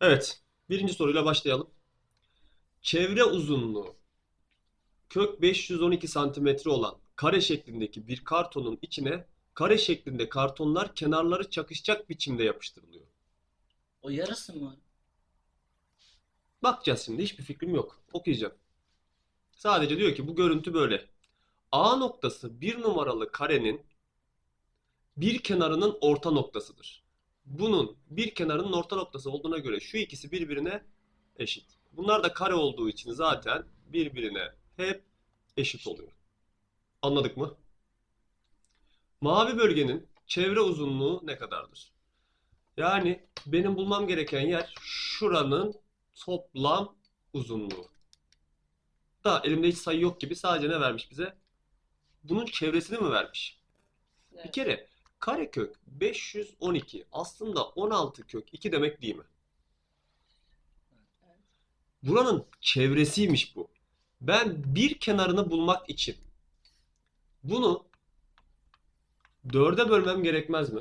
Evet. Birinci soruyla başlayalım. Çevre uzunluğu kök 512 santimetre olan kare şeklindeki bir kartonun içine kare şeklinde kartonlar kenarları çakışacak biçimde yapıştırılıyor. O yarısı mı? Bakacağız şimdi. Hiçbir fikrim yok. Okuyacağım. Sadece diyor ki bu görüntü böyle. A noktası bir numaralı karenin bir kenarının orta noktasıdır. Bunun bir kenarının orta noktası olduğuna göre şu ikisi birbirine eşit. Bunlar da kare olduğu için zaten birbirine hep eşit oluyor. Anladık mı? Mavi bölgenin çevre uzunluğu ne kadardır? Yani benim bulmam gereken yer şuranın toplam uzunluğu. Da elimde hiç sayı yok gibi sadece ne vermiş bize? Bunun çevresini mi vermiş? Bir Evet. kere karekök 512 aslında 16 kök 2 demek değil mi? Buranın çevresiymiş bu. Ben bir kenarını bulmak için bunu 4'e bölmem gerekmez mi?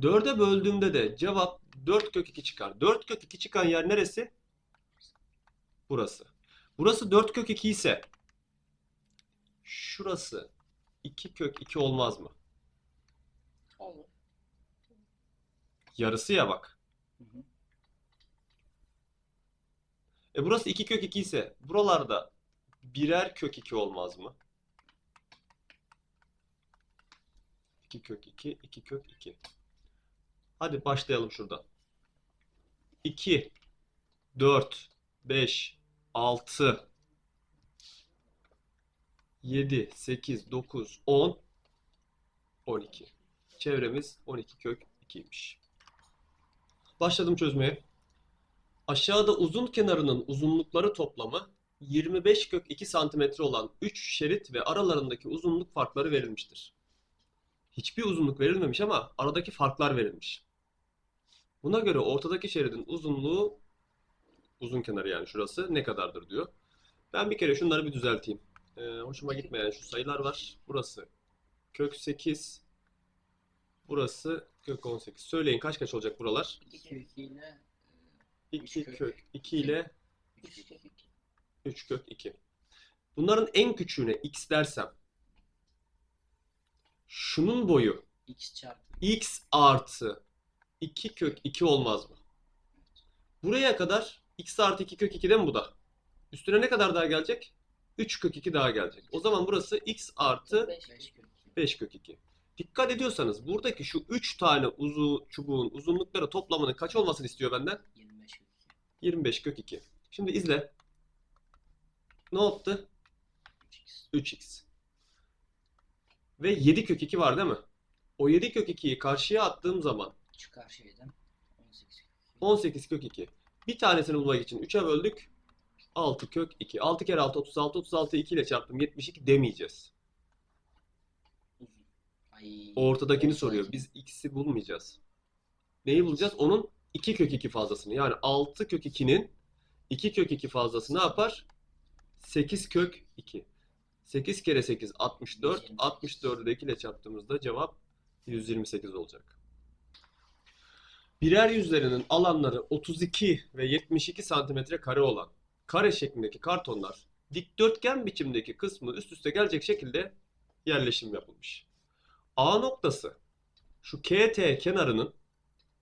4'e böldüğümde de cevap 4 kök 2 çıkar. 4 kök 2 çıkan yer neresi? Burası. Burası 4 kök 2 ise şurası 2 kök 2 olmaz mı? Olur. Yarısı ya bak. Hı hı. E burası 2 kök 2 ise buralarda birer kök 2 olmaz mı? 2 kök 2, 2 kök 2. Hadi başlayalım şuradan. 2, 4, 5, 6, 7, 8, 9, 10, 12. Çevremiz 12 kök 2'ymiş. Başladım çözmeye. Aşağıda uzun kenarının uzunlukları toplamı 25 kök 2 santimetre olan 3 şerit ve aralarındaki uzunluk farkları verilmiştir. Hiçbir uzunluk verilmemiş ama aradaki farklar verilmiş. Buna göre ortadaki şeridin uzunluğu uzun kenarı yani şurası ne kadardır diyor. Ben bir kere şunları bir düzelteyim. Ee, hoşuma gitmeyen şu sayılar var. Burası kök 8. Burası kök 18. Söyleyin kaç kaç olacak buralar? 2 kök ile 2 Üç kök. kök 2 ile 3 Üç kök kök. 2. 3 kök 2. Bunların en küçüğüne x dersem şunun boyu X çarpı x artı 2 kök 2 olmaz mı? Buraya kadar x artı 2 kök 2 değil mi bu da? Üstüne ne kadar daha gelecek? 3 kök 2 daha gelecek. O zaman burası x artı Beş 5 kök. kök 2. 5 kök 2. Dikkat ediyorsanız buradaki şu 3 tane uzu çubuğun uzunlukları toplamının kaç olmasını istiyor benden? 25 kök 2. 25 kök 2. Şimdi izle. Ne yaptı? 3x. 3x. Ve 7 kök 2 var değil mi? O 7 kök 2'yi karşıya attığım zaman Çıkar şeyden 18 kök 2. 18 kök 2. Bir tanesini bulmak için 3'e böldük. 6 kök 2. 6 kere 6 36. 36'yı 2 ile çarptım. 72 demeyeceğiz. Ay. Ortadakini ortadaki. soruyor. Biz x'i bulmayacağız. Neyi bulacağız? Onun 2 kök 2 fazlasını. Yani 6 kök 2'nin 2 kök 2 fazlası ne yapar? 8 kök 2. 8 kere 8 64. 128. 64'ü de 2 ile çarptığımızda cevap 128 olacak. Birer yüzlerinin alanları 32 ve 72 santimetre kare olan kare şeklindeki kartonlar dikdörtgen biçimdeki kısmı üst üste gelecek şekilde yerleşim yapılmış. A noktası şu KT kenarının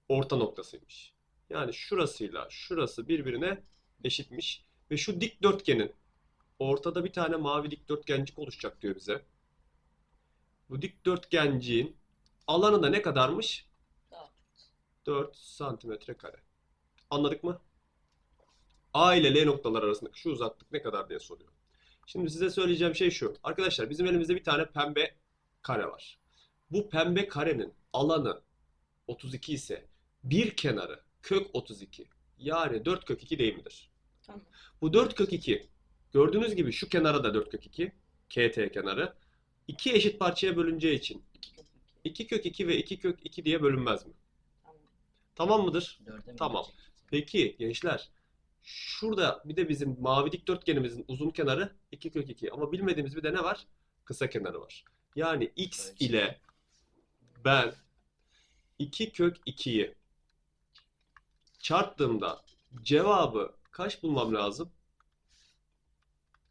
orta noktasıymış. Yani şurasıyla şurası birbirine eşitmiş ve şu dikdörtgenin ortada bir tane mavi dikdörtgencik oluşacak diyor bize. Bu dikdörtgenciğin alanı da ne kadarmış? Dört. 4 santimetre kare. Anladık mı? A ile L noktalar arasındaki şu uzaklık ne kadar diye soruyor. Şimdi size söyleyeceğim şey şu. Arkadaşlar bizim elimizde bir tane pembe kare var. Bu pembe karenin alanı 32 ise bir kenarı kök 32. Yani 4 kök 2 değil midir? Tamam. Bu 4 kök 2 gördüğünüz gibi şu kenara da 4 kök 2 KT kenarı iki eşit parçaya bölüneceği için 2 kök 2. 2 kök 2 ve 2 kök 2 diye bölünmez mi? Tamam. Tamam mıdır? 4'e mi Tamam. Peki gençler şurada bir de bizim mavi dikdörtgenimizin uzun kenarı 2 kök 2 ama bilmediğimiz bir de ne var? Kısa kenarı var. Yani x Ölçü. ile ben 2 kök 2'yi çarptığımda cevabı kaç bulmam lazım?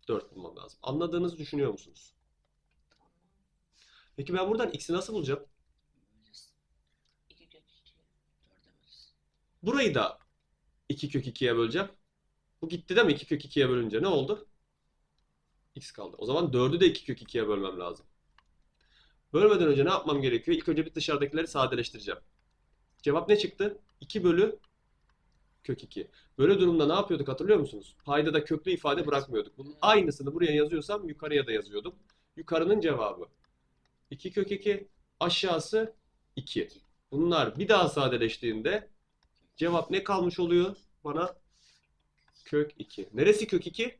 4 bulmam lazım. Anladığınızı düşünüyor musunuz? Peki ben buradan x'i nasıl bulacağım? Böleceğiz. 2 kök 2. 4'e böleceğiz. Burayı da 2 kök 2'ye böleceğim. Bu gitti değil mi? 2 kök 2'ye bölünce ne oldu? X kaldı. O zaman 4'ü de 2 kök 2'ye bölmem lazım. Bölmeden önce ne yapmam gerekiyor? İlk önce bir dışarıdakileri sadeleştireceğim. Cevap ne çıktı? 2 bölü kök 2. Böyle durumda ne yapıyorduk hatırlıyor musunuz? Payda da köklü ifade bırakmıyorduk. Bunun aynısını buraya yazıyorsam yukarıya da yazıyordum. Yukarının cevabı 2 kök 2, aşağısı 2. İki. Bunlar bir daha sadeleştiğinde cevap ne kalmış oluyor? Bana kök 2. Neresi kök 2?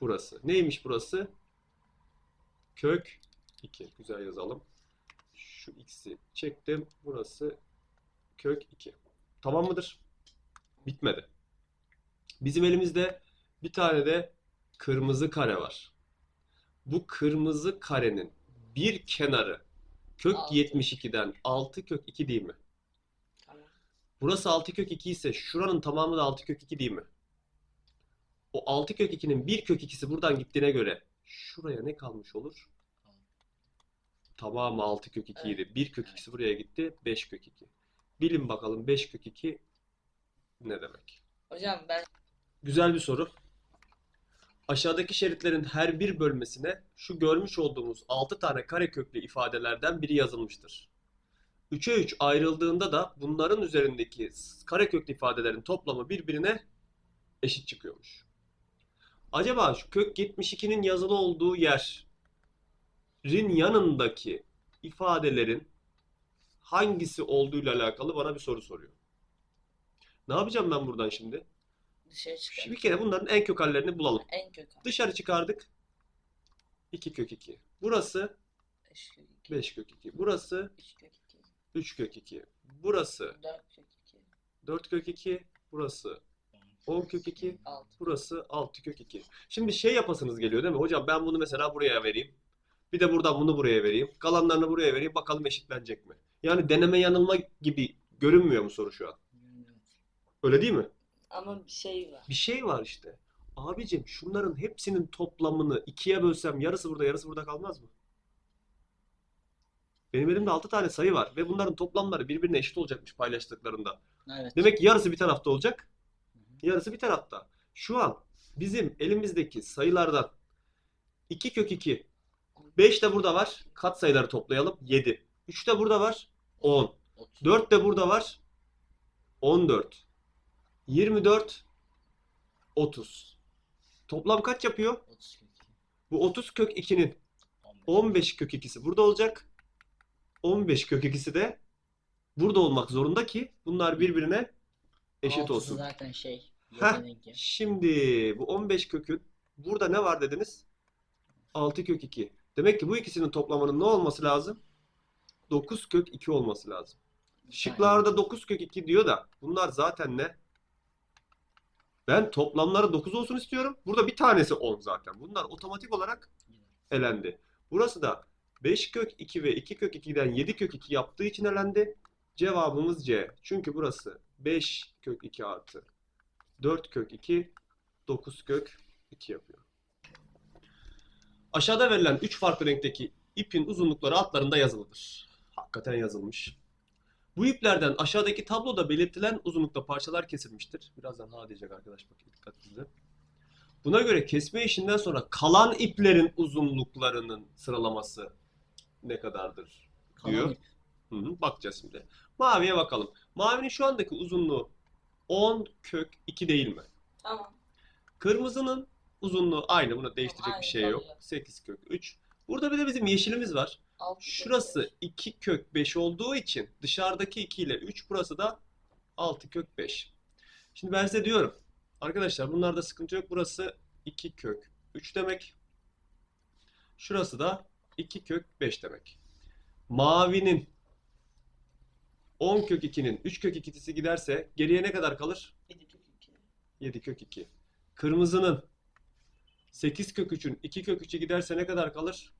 Burası. Neymiş burası? Kök 2. Güzel yazalım. Şu x'i çektim. Burası kök 2. Tamam mıdır? Bitmedi. Bizim elimizde bir tane de kırmızı kare var. Bu kırmızı karenin bir kenarı kök Altı. 72'den 6 kök 2 değil mi? Burası 6 kök 2 ise şuranın tamamı da 6 kök 2 değil mi? O 6 kök 2'nin 1 kök 2'si buradan gittiğine göre şuraya ne kalmış olur? Tamamı 6 kök 2 idi. 1 kök 2'si buraya gitti. 5 kök 2. Bilin bakalım 5 kök 2 ne demek? Hocam ben Güzel bir soru. Aşağıdaki şeritlerin her bir bölmesine şu görmüş olduğumuz 6 tane kareköklü ifadelerden biri yazılmıştır. 3'e 3 ayrıldığında da bunların üzerindeki kareköklü ifadelerin toplamı birbirine eşit çıkıyormuş. Acaba şu kök 72'nin yazılı olduğu yerin yanındaki ifadelerin hangisi olduğuyla alakalı bana bir soru soruyor. Ne yapacağım ben buradan şimdi? dışarı. Şimdi bir kere bunların en kök hallerini bulalım. En kök. Dışarı çıkardık. 2 kök 2. Burası 5 kök 2. 5 kök 2. Burası 3 kök 2. 3 kök 2. Burası 4 kök 2. 4 kök 2. Burası 10 kök 2. 6. Burası 6 kök 2. Şimdi şey yapasınız geliyor değil mi? Hocam ben bunu mesela buraya vereyim. Bir de buradan bunu buraya vereyim. Kalanlarını buraya vereyim. Bakalım eşitlenecek mi? Yani deneme yanılma gibi görünmüyor mu soru şu an? Öyle değil mi? Ama bir şey var. Bir şey var işte. Abicim şunların hepsinin toplamını ikiye bölsem yarısı burada yarısı burada kalmaz mı? Benim elimde 6 tane sayı var ve bunların toplamları birbirine eşit olacakmış paylaştıklarında. Evet. Demek ki yarısı bir tarafta olacak, yarısı bir tarafta. Şu an bizim elimizdeki sayılardan 2 kök 2, 5 de burada var. Kat sayıları toplayalım 7. 3 de burada var 10. 30. 4 de burada var 14. 24 30. Toplam kaç yapıyor? 30 kök 2. Bu 30 kök 2'nin 15. 15 kök 2'si burada olacak. 15 kök 2'si de burada olmak zorunda ki bunlar birbirine eşit olsun. zaten şey. Heh. Şimdi bu 15 kökün burada ne var dediniz? 6 kök 2. Demek ki bu ikisinin toplamının ne olması lazım? 9 kök 2 olması lazım. Şıklarda 9 kök 2 diyor da bunlar zaten ne? Ben toplamları 9 olsun istiyorum. Burada bir tanesi 10 zaten. Bunlar otomatik olarak elendi. Burası da 5 kök 2 ve 2 kök 2'den 7 kök 2 yaptığı için elendi. Cevabımız C. Çünkü burası 5 kök 2 artı 4 kök 2 9 kök 2 yapıyor. Aşağıda verilen 3 farklı renkteki ipin uzunlukları altlarında yazılıdır. Hakikaten yazılmış. Bu iplerden aşağıdaki tabloda belirtilen uzunlukta parçalar kesilmiştir. Birazdan ha diyecek arkadaş bakın dikkatinize. Buna göre kesme işinden sonra kalan iplerin uzunluklarının sıralaması ne kadardır diyor. Kalan ip. Hı hı, bakacağız şimdi. Maviye bakalım. Mavinin şu andaki uzunluğu 10 kök 2 değil mi? Tamam. Kırmızının uzunluğu aynı. Buna değiştirecek Aynı bir şey yok. kalıyor. 8 kök 3. Burada bir de bizim yeşilimiz var. 6 Şurası 2 kök 5 olduğu için dışarıdaki 2 ile 3 burası da 6 kök 5. Şimdi ben size diyorum. Arkadaşlar bunlarda sıkıntı yok. Burası 2 kök 3 demek. Şurası da 2 kök 5 demek. Mavinin 10 kök 2'nin 3 kök 2'si giderse geriye ne kadar kalır? 7 kök 2. 7 kök 2. Kırmızının 8 kök 3'ün 2 kök 3'ü giderse ne kadar kalır?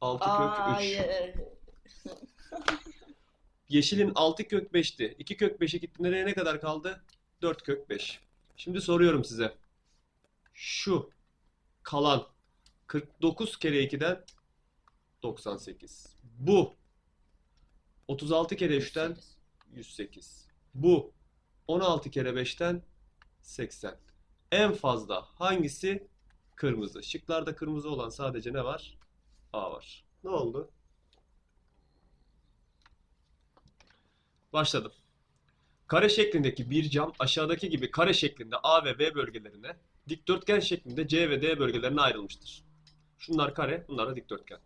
6 kök 3. Hayır. Yeşilin 6 kök 5'ti. 2 kök 5'e gitti. Nereye ne kadar kaldı? 4 kök 5. Şimdi soruyorum size. Şu kalan 49 kere 2'den 98. Bu 36 kere 3'ten 108. 108. Bu 16 kere 5'ten 80. En fazla hangisi kırmızı? Şıklarda kırmızı olan sadece ne var? A var. Ne oldu? Başladım. Kare şeklindeki bir cam aşağıdaki gibi kare şeklinde A ve B bölgelerine, dikdörtgen şeklinde C ve D bölgelerine ayrılmıştır. Şunlar kare, bunlar da dikdörtgen.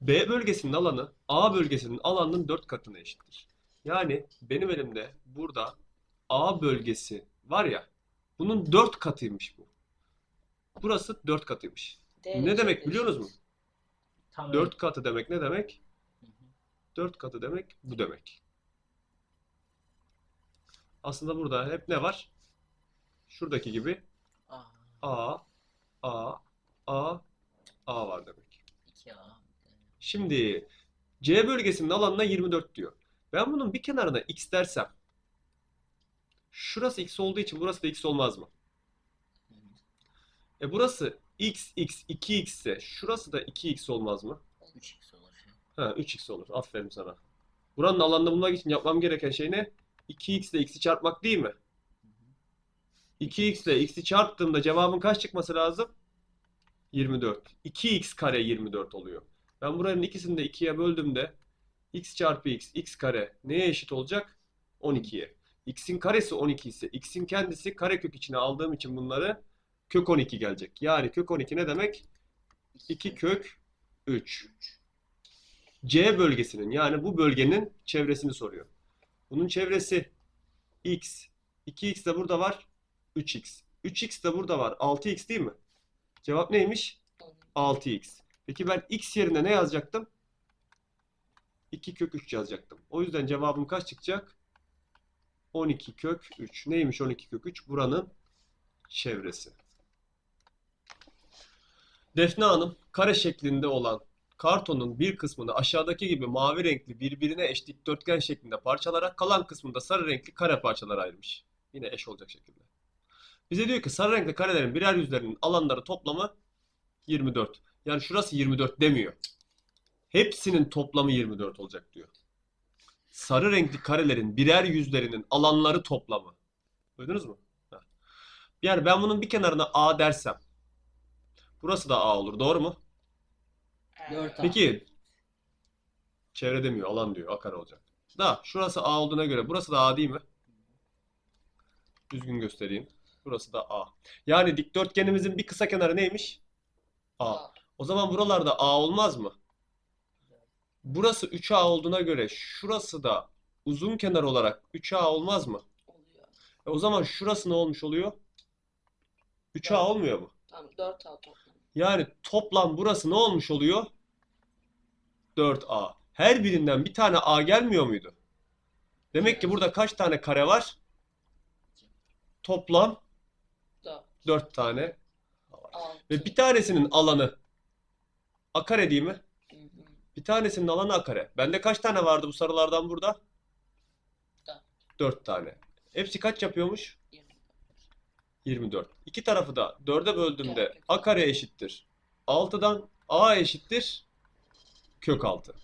B bölgesinin alanı A bölgesinin alanının 4 katına eşittir. Yani benim elimde burada A bölgesi var ya, bunun 4 katıymış bu. Burası 4 katıymış. Ne demek biliyor musunuz mu? Tam 4 katı demek ne demek? Hı hı. 4 katı demek bu demek. Aslında burada hep ne var? Şuradaki gibi Aa, A, A, A, A var demek. 2A. Şimdi C bölgesinin alanına 24 diyor. Ben bunun bir kenarına x dersem şurası x olduğu için burası da x olmaz mı? E burası x, x, 2x ise şurası da 2x olmaz mı? 3x olur. Ha 3x olur. Aferin sana. Buranın alanını bulmak için yapmam gereken şey ne? 2x ile x'i çarpmak değil mi? Hı hı. 2x ile x'i çarptığımda cevabın kaç çıkması lazım? 24. 2x kare 24 oluyor. Ben buranın ikisini de 2'ye böldüğümde x çarpı x, x kare neye eşit olacak? 12'ye. x'in karesi 12 ise x'in kendisi karekök içine aldığım için bunları kök 12 gelecek. Yani kök 12 ne demek? 2 kök 3. C bölgesinin yani bu bölgenin çevresini soruyor. Bunun çevresi x. 2x de burada var. 3x. 3x de burada var. 6x değil mi? Cevap neymiş? 6x. Peki ben x yerine ne yazacaktım? 2 kök 3 yazacaktım. O yüzden cevabım kaç çıkacak? 12 kök 3. Neymiş 12 kök 3? Buranın çevresi. Defne Hanım kare şeklinde olan kartonun bir kısmını aşağıdaki gibi mavi renkli birbirine eş dikdörtgen şeklinde parçalarak kalan kısmında sarı renkli kare parçalara ayırmış. Yine eş olacak şekilde. Bize diyor ki sarı renkli karelerin birer yüzlerinin alanları toplamı 24. Yani şurası 24 demiyor. Hepsinin toplamı 24 olacak diyor. Sarı renkli karelerin birer yüzlerinin alanları toplamı. Duydunuz mu? Yani ben bunun bir kenarına A dersem. Burası da A olur. Doğru mu? 4A. Peki çevre demiyor, alan diyor. A kare olacak. Da şurası A olduğuna göre burası da A değil mi? Düzgün göstereyim. Burası da A. Yani dikdörtgenimizin bir kısa kenarı neymiş? A. O zaman buralarda A olmaz mı? Burası 3A olduğuna göre şurası da uzun kenar olarak 3A olmaz mı? Oluyor. E o zaman şurası ne olmuş oluyor? 3A olmuyor mu? Tamam 4 A toplam. Yani toplam burası ne olmuş oluyor? 4A. Her birinden bir tane A gelmiyor muydu? Demek ki burada kaç tane kare var? Toplam 4. 4 tane. 6. Ve bir tanesinin alanı A kare değil mi? Hı hı. Bir tanesinin alanı A kare. Bende kaç tane vardı bu sarılardan burada? Dört. 4 tane. Hepsi kaç yapıyormuş? 24. 24. İki tarafı da 4'e böldüğümde. A kare eşittir. 6'dan A eşittir. Kök 6.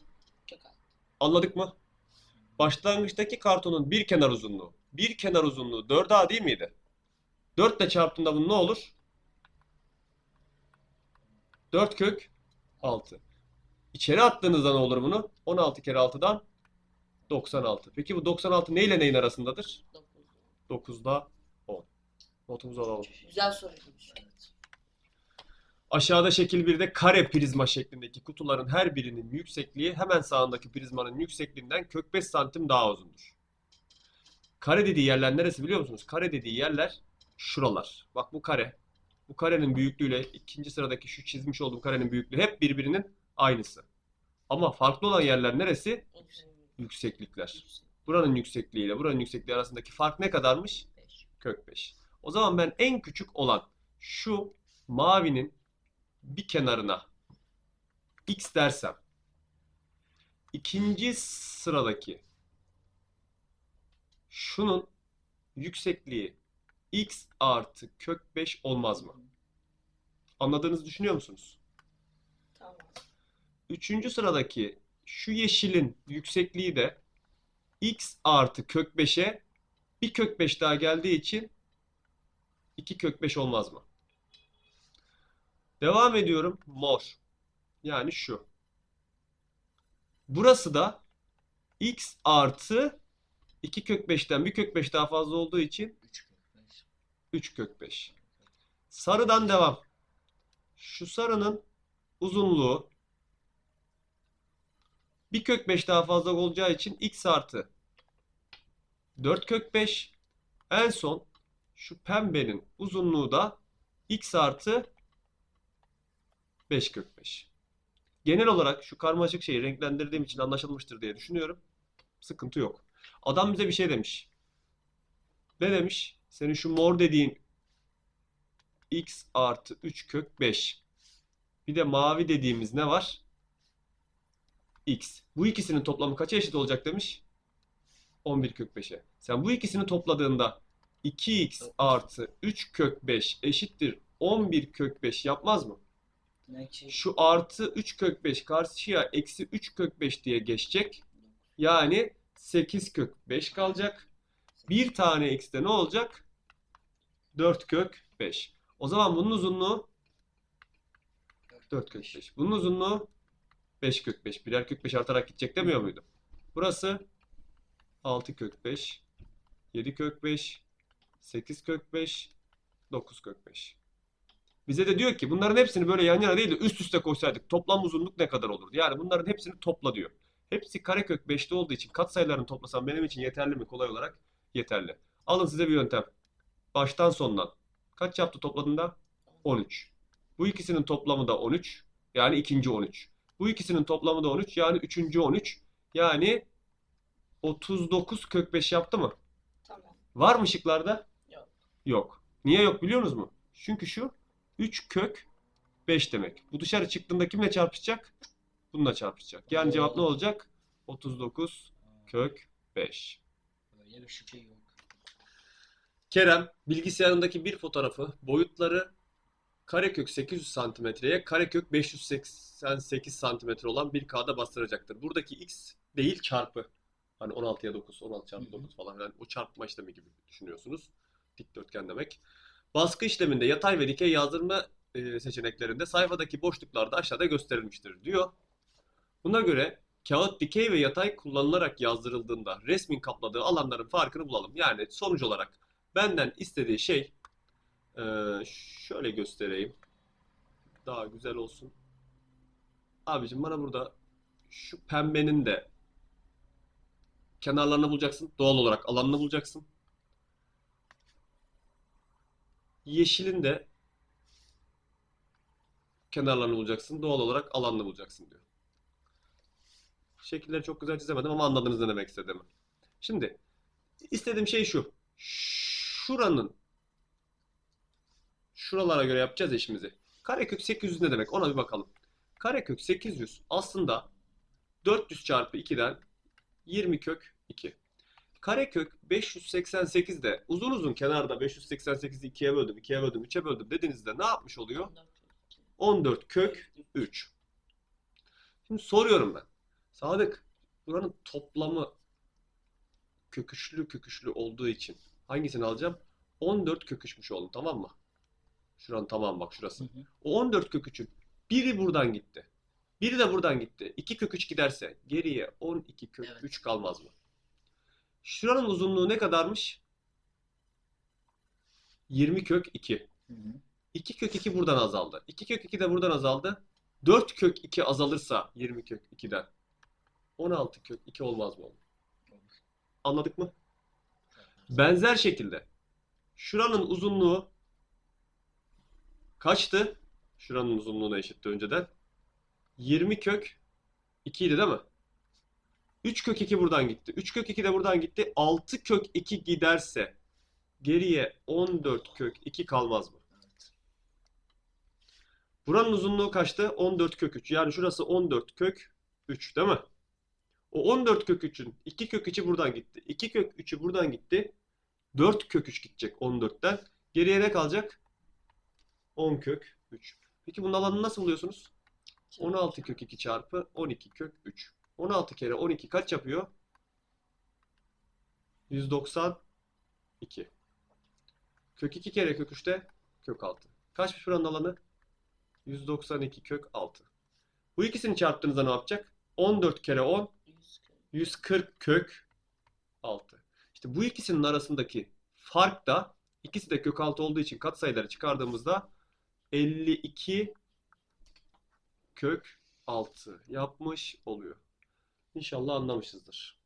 Çok az. Anladık mı? Başlangıçtaki kartonun bir kenar uzunluğu. Bir kenar uzunluğu 4A değil miydi? 4 ile çarptığında bu ne olur? 4 kök 6. İçeri attığınızda ne olur bunu? 16 kere 6'dan 96. Peki bu 96 ne ile neyin arasındadır? 9. 9'da 10. Notumuzu alalım. Güzel soruymuş. Aşağıda şekil 1'de kare prizma şeklindeki kutuların her birinin yüksekliği hemen sağındaki prizmanın yüksekliğinden kök 5 santim daha uzundur. Kare dediği yerler neresi biliyor musunuz? Kare dediği yerler şuralar. Bak bu kare. Bu karenin büyüklüğüyle ikinci sıradaki şu çizmiş olduğum karenin büyüklüğü hep birbirinin aynısı. Ama farklı olan yerler neresi? Yükseklikler. Buranın yüksekliğiyle buranın yüksekliği arasındaki fark ne kadarmış? 5. Kök 5. O zaman ben en küçük olan şu mavinin bir kenarına x dersem ikinci sıradaki şunun yüksekliği x artı kök 5 olmaz mı? Anladığınızı düşünüyor musunuz? Tamam. Üçüncü sıradaki şu yeşilin yüksekliği de x artı kök 5'e bir kök 5 daha geldiği için 2 kök 5 olmaz mı? Devam ediyorum. Mor. Yani şu. Burası da x artı 2 kök 5'ten bir kök 5 daha fazla olduğu için 3 kök 5. 3 kök 5. Sarıdan devam. Şu sarının uzunluğu bir kök 5 daha fazla olacağı için x artı 4 kök 5. En son şu pembenin uzunluğu da x artı 5 kök 5. Genel olarak şu karmaşık şeyi renklendirdiğim için anlaşılmıştır diye düşünüyorum. Sıkıntı yok. Adam bize bir şey demiş. Ne demiş? Senin şu mor dediğin x artı 3 kök 5. Bir de mavi dediğimiz ne var? x. Bu ikisinin toplamı kaça eşit olacak demiş? 11 kök 5'e. Sen bu ikisini topladığında 2x artı 3 kök 5 eşittir 11 kök 5 yapmaz mı? Şu artı 3 kök 5 karşıya eksi 3 kök 5 diye geçecek. Yani 8 kök 5 kalacak. Bir tane x de ne olacak? 4 kök 5. O zaman bunun uzunluğu 4 kök 5. Bunun uzunluğu 5 kök 5. Birer kök 5 artarak gidecek demiyor muydu? Burası 6 kök 5, 7 kök 5, 8 kök 5, 9 kök 5. Bize de diyor ki bunların hepsini böyle yan yana değil de üst üste koysaydık toplam uzunluk ne kadar olurdu? Yani bunların hepsini topla diyor. Hepsi karekök 5'te olduğu için katsayılarını toplasam benim için yeterli mi? Kolay olarak yeterli. Alın size bir yöntem. Baştan sondan. Kaç yaptı topladığında? 13. Bu ikisinin toplamı da 13. Yani ikinci 13. Bu ikisinin toplamı da 13. Yani üçüncü 13. Yani 39 kök 5 yaptı mı? Tamam. Var mı şıklarda? Yok. Niye yok biliyor musunuz mu? Çünkü şu 3 kök 5 demek. Bu dışarı çıktığında kimle çarpışacak? Bununla çarpışacak. Yani cevap ne olacak? 39 kök 5. böyle bir şey yok. Kerem bilgisayarındaki bir fotoğrafı boyutları karekök 800 santimetreye karekök 588 santimetre olan bir kağıda bastıracaktır. Buradaki x değil çarpı. Hani 16'ya 9, 16 çarpı Hı hı. 9 falan filan. O çarpma işlemi gibi düşünüyorsunuz. Dikdörtgen demek. Baskı işleminde yatay ve dikey yazdırma e, seçeneklerinde sayfadaki boşluklar da aşağıda gösterilmiştir diyor. Buna göre kağıt dikey ve yatay kullanılarak yazdırıldığında resmin kapladığı alanların farkını bulalım. Yani sonuç olarak benden istediği şey e, şöyle göstereyim. Daha güzel olsun. Abicim bana burada şu pembenin de kenarlarını bulacaksın. Doğal olarak alanını bulacaksın. Yeşilin de kenarlarını bulacaksın. Doğal olarak alanını bulacaksın diyor. Şekilleri çok güzel çizemedim ama anladınız ne demek istediğimi. Şimdi istediğim şey şu. Şuranın şuralara göre yapacağız işimizi. Karekök 800 ne demek? Ona bir bakalım. Karekök 800 aslında 400 çarpı 2'den 20 kök 2. Karekök 588 de uzun uzun kenarda 588'i 2'ye böldüm, 2'ye böldüm, 3'e böldüm dediğinizde ne yapmış oluyor? 14 kök 3. Şimdi soruyorum ben. Sadık, buranın toplamı köküçlü köküçlü olduğu için hangisini alacağım? 14 köküçmüş oğlum tamam mı? Şuranın tamam bak şurası. Hı hı. O 14 köküçün biri buradan gitti. Biri de buradan gitti. 2 kök 3 giderse geriye 12 kök Evet. 3 kalmaz mı? Şuranın uzunluğu ne kadarmış? 20 kök 2. Hı hı. 2 kök 2 buradan azaldı. 2 kök 2 de buradan azaldı. 4 kök 2 azalırsa 20 kök 2'den 16 kök 2 olmaz mı? Olur. Anladık mı? Benzer şekilde şuranın uzunluğu kaçtı? Şuranın uzunluğuna eşitti önceden. 20 kök 2 idi değil mi? 3 kök 2 buradan gitti. 3 kök 2 de buradan gitti. 6 kök 2 giderse geriye 14 kök 2 kalmaz mı? Evet. Buranın uzunluğu kaçtı? 14 kök 3. Yani şurası 14 kök 3 değil mi? O 14 kök 3'ün 2 kök 3'ü buradan gitti. 2 kök 3'ü buradan gitti. 4 kök 3 gidecek 14'ten. Geriye ne kalacak? 10 kök 3. Peki bunun alanını nasıl buluyorsunuz? 16 kök 2 çarpı 12 kök 3. 16 kere 12 kaç yapıyor? 192. Kök 2 kere kök 3'te kök 6. Kaçmış buranın alanı? 192 kök 6. Bu ikisini çarptığınızda ne yapacak? 14 kere 10 140 kök 6. İşte bu ikisinin arasındaki fark da ikisi de kök 6 olduğu için katsayıları çıkardığımızda 52 kök 6 yapmış oluyor. İnşallah anlamışızdır.